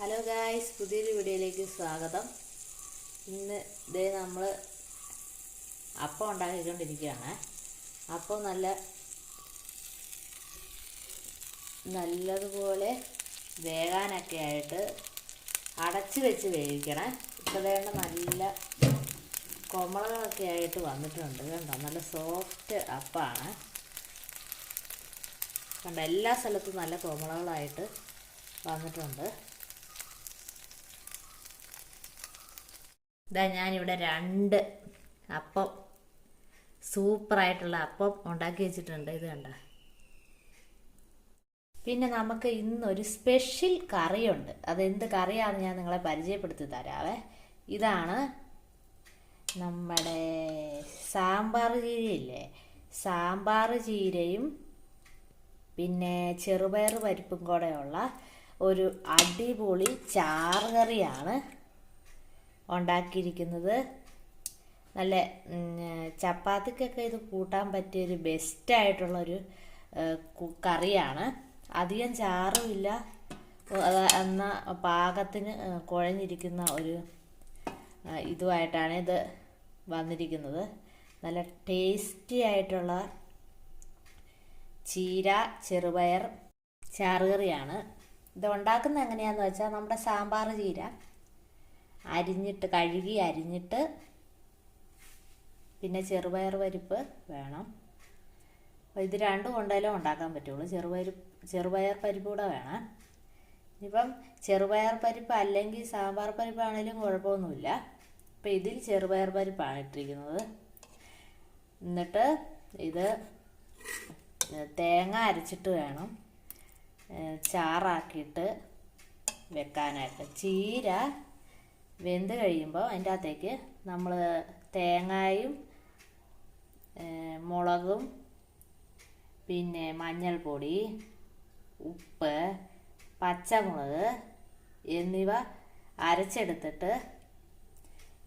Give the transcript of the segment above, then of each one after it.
Hello guys പുതിയൊരു വീഡിയോയിലേക്ക് സ്വാഗതം. ഇന്ന് ഇതേ നമ്മൾ അപ്പം ഉണ്ടാക്കിക്കൊണ്ടിരിക്കുകയാണ്. അപ്പം നല്ല നല്ലതുപോലെ വേകാനൊക്കെ ആയിട്ട് അടച്ച് വെച്ച് വേവിക്കണം. ഇപ്പോൾ വേണ്ട നല്ല കൊമളകളൊക്കെ ആയിട്ട് വന്നിട്ടുണ്ട് കണ്ടോ? നല്ല സോഫ്റ്റ് അപ്പമാണ് കണ്ടോ എല്ലാ സ്ഥലത്തും നല്ല കൊമളകളായിട്ട് വന്നിട്ടുണ്ട്. ഇതാ ഞാനിവിടെ രണ്ട് അപ്പം സൂപ്പറായിട്ടുള്ള അപ്പം ഉണ്ടാക്കി വെച്ചിട്ടുണ്ട്. ഇത് കണ്ട? പിന്നെ നമുക്ക് ഇന്നൊരു സ്പെഷ്യൽ കറിയുണ്ട്. അതെന്ത് കറിയാണെന്ന് ഞാൻ നിങ്ങളെ പരിചയപ്പെടുത്തി തരാവേ. ഇതാണ് നമ്മുടെ സാമ്പാർ ചീരയില്ലേ? സാമ്പാർ ചീരയും പിന്നെ ചെറുപയർ പരിപ്പും കൂടെയുള്ള ഒരു അടിപൊളി ചാറുകറിയാണ് ഉണ്ടാക്കിയിരിക്കുന്നത്. നല്ല ചപ്പാത്തിക്കൊക്കെ ഇത് കൂട്ടാൻ പറ്റിയൊരു ബെസ്റ്റായിട്ടുള്ളൊരു കറിയാണ്. അധികം ചാറുമില്ല. എന്ന പാകത്തിന് കുഴഞ്ഞിരിക്കുന്ന ഒരു ഇതുമായിട്ടാണ് ഇത് വന്നിരിക്കുന്നത്. നല്ല ടേസ്റ്റി ആയിട്ടുള്ള ചീര ചെറുപയർ ചാറുകറിയാണ്. ഇത് ഉണ്ടാക്കുന്നത് എങ്ങനെയാണെന്ന് വെച്ചാൽ നമ്മുടെ സാമ്പാർ ചീര. അരിഞ്ഞിട്ട് കഴുകി അരിഞ്ഞിട്ട് പിന്നെ ചെറുപയർ പരിപ്പ് വേണം. അപ്പോൾ ഇത് രണ്ടും കൊണ്ടായാലും ഉണ്ടാക്കാൻ പറ്റുള്ളൂ. ചെറുപയർ ചെറുപയർ പരിപ്പ് കൂടെ വേണം. ഇപ്പം ചെറുപയർ പരിപ്പ് അല്ലെങ്കിൽ സാമ്പാർ പരിപ്പാണെങ്കിലും കുഴപ്പമൊന്നുമില്ല. അപ്പം ഇതിൽ ചെറുപയർ പരിപ്പാണ് ഇട്ടിരിക്കുന്നത്. എന്നിട്ട് ഇത് തേങ്ങ അരച്ചിട്ട് വേണം. ചാറാക്കിയിട്ട് വെക്കാനായിട്ട്. ചീര വെന്ത് കഴിയുമ്പോൾ അതിന്റെ അകത്തേക്ക് നമ്മൾ തേങ്ങായും മുളകും പിന്നെ മഞ്ഞൾപ്പൊടി ഉപ്പ് പച്ചമുളക് എന്നിവ അരച്ചെടുത്തിട്ട്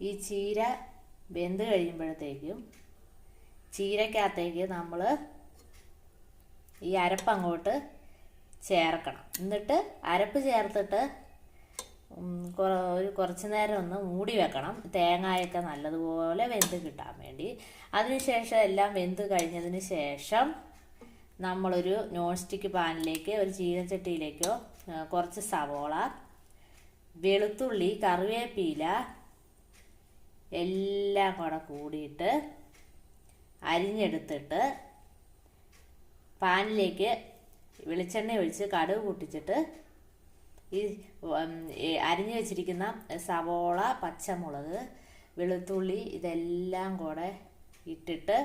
ഈ ചീര വെന്ത് കഴിയുമ്പോഴത്തേക്കും ചീരക്കകത്തേക്ക് നമ്മൾ ഈ അരപ്പ് അങ്ങോട്ട് ചേർക്കണം. എന്നിട്ട് അരപ്പ് ചേർത്തിട്ട് ഒരു കുറച്ച് നേരം ഒന്ന് മൂടി വെക്കണം. തേങ്ങയൊക്കെ നല്ലതുപോലെ വെന്ത് കിട്ടാൻ വേണ്ടി. അതിനുശേഷം എല്ലാം വെന്ത് കഴിഞ്ഞതിന് ശേഷം നമ്മളൊരു നോൺ സ്റ്റിക്ക് പാനിലേക്ക് ഒരു ചീനച്ചട്ടിയിലേക്കോ കുറച്ച് സവോള വെളുത്തുള്ളി കറിവേപ്പില എല്ലാം കൂടെ കൂടിയിട്ട് അരിഞ്ഞെടുത്തിട്ട് പാനിലേക്ക് വെളിച്ചെണ്ണ ഒഴിച്ച് കടുക് പൊട്ടിച്ചിട്ട് ഈ അരിഞ്ഞു വെച്ചിരിക്കുന്ന സവോള പച്ചമുളക് വെളുത്തുള്ളി ഇതെല്ലാം കൂടെ ഇട്ടിട്ട്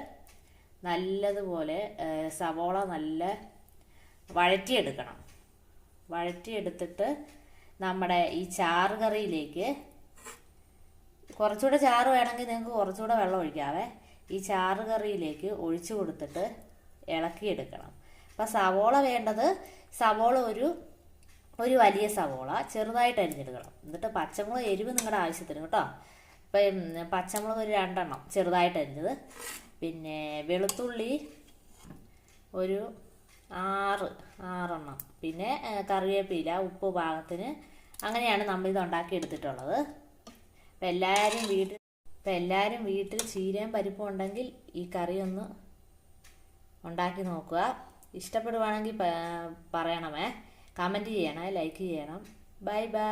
നല്ലതുപോലെ സവോള നല്ല വഴറ്റിയെടുക്കണം. വഴറ്റിയെടുത്തിട്ട് നമ്മുടെ ഈ ചാറ് കറിയിലേക്ക് കുറച്ചുകൂടെ ചാറ് വേണമെങ്കിൽ നിങ്ങൾക്ക് കുറച്ചുകൂടെ വെള്ളം ഒഴിക്കാവേ. ഈ ചാറ് കറിയിലേക്ക് ഒഴിച്ചു കൊടുത്തിട്ട് ഇളക്കിയെടുക്കണം. അപ്പം സവോള വേണ്ടത് സവോള ഒരു ഒരു വലിയ സവോള ചെറുതായിട്ട് അരിഞ്ഞെടുക്കണം. എന്നിട്ട് പച്ചമുളക് എരിവ് നിങ്ങളുടെ ആവശ്യത്തിന് കേട്ടോ. ഇപ്പം പച്ചമുളക് ഒരു രണ്ടെണ്ണം ചെറുതായിട്ട് അരിഞ്ഞത്. പിന്നെ വെളുത്തുള്ളി ഒരു ആറ് ആറെണ്ണം. പിന്നെ കറിവേപ്പില ഉപ്പ് പാകത്തിന് അങ്ങനെയാണ് നമ്മൾ ഇത് ഉണ്ടാക്കി എടുത്തിട്ടുള്ളത് അപ്പം എല്ലാവരും വീട്ടിൽ ഇപ്പം എല്ലാവരും വീട്ടിൽ ചീരയും പരിപ്പും ഉണ്ടെങ്കിൽ ഈ കറി ഒന്ന് ഉണ്ടാക്കി നോക്കുക. ഇഷ്ടപ്പെടുവാണെങ്കിൽ പറയണമേ. കമന്റ് ചെയ്യണം ലൈക്ക് ചെയ്യണം. Bye bye.